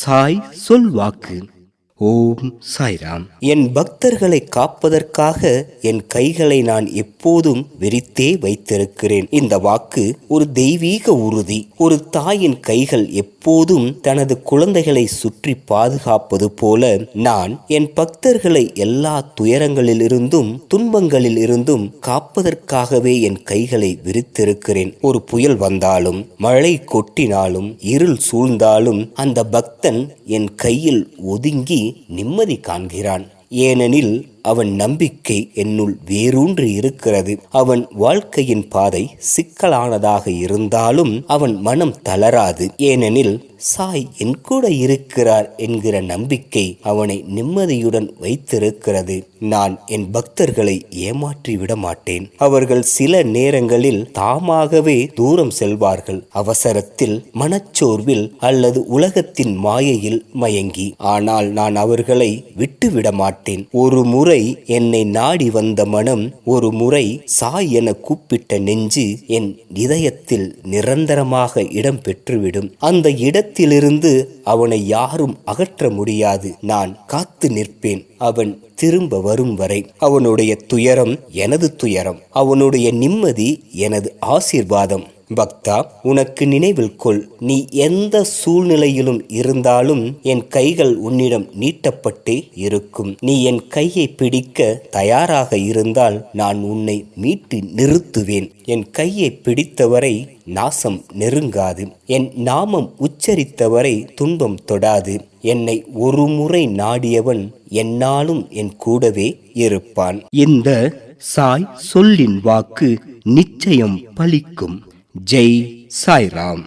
சாய் சொல்வாக்கு ஓம் சாய்ராம். என் பக்தர்களை காப்பதற்காக என் கைகளை நான் எப்போதும் விரித்தே வைத்திருக்கிறேன். இந்த வாக்கு ஒரு தெய்வீக உறுதி. ஒரு தாயின் கைகள் எப்போதும் தனது குழந்தைகளை சுற்றி பாதுகாப்பது போல நான் என் பக்தர்களை எல்லா துயரங்களிலிருந்தும் துன்பங்களில் இருந்தும் காப்பதற்காகவே என் கைகளை விரித்திருக்கிறேன். ஒரு புயல் வந்தாலும் மழை கொட்டினாலும் இருள் சூழ்ந்தாலும் அந்த பக்தன் என் கையில் ஒதுங்கி நிம்மதி காண்கிறான். ஏனெனில் அவன் நம்பிக்கை என்னுள் வேரூன்றி இருக்கிறது. அவன் வாழ்க்கையின் பாதை சிக்கலானதாக இருந்தாலும் அவன் மனம் தளராது. ஏனெனில் சாய் என் கூட இருக்கிறார் என்கிற நம்பிக்கை அவனை நிம்மதியுடன் வைத்திருக்கிறது. நான் என் பக்தர்களை ஏமாற்றி விட மாட்டேன் அவர்கள் சில நேரங்களில் தாமாகவே தூரம் செல்வார்கள். அவசரத்தில் மனச்சோர்வில் அல்லது உலகத்தின் மாயையில் மயங்கி. ஆனால் நான் அவர்களை விட்டுவிட மாட்டேன் ஒரு முறை என்னை நாடி வந்த மனம் ஒரு முறை சாய் என கூப்பிட்ட நெஞ்சு என் இதயத்தில் நிரந்தரமாக இடம் பெற்றுவிடும். அந்த இடத்திலிருந்து அவனை யாரும் அகற்ற முடியாது. நான் காத்து நிற்பேன். அவன் திரும்ப வரும் வரை. அவனுடைய துயரம் எனது துயரம். அவனுடைய நிம்மதி எனது ஆசீர்வாதம். பக்தா உனக்கு நினைவில் கொள். நீ எந்த சூழ்நிலையிலும் இருந்தாலும் என் கைகள் உன்னிடம் நீட்டப்பட்டே இருக்கும். நீ என் கையை பிடிக்க தயாராக இருந்தால் நான் உன்னை மீட்டு நிறுத்துவேன். என் கையை பிடித்தவரை நாசம் நெருங்காது. என் நாமம் உச்சரித்தவரை துன்பம் தொடாது. என்னை ஒரு முறை நாடியவன் என்னாலும் என் கூடவே இருப்பான். இந்த சாய் சொல்லின் வாக்கு நிச்சயம் பலிக்கும். ஜெய் சாய்ராம்.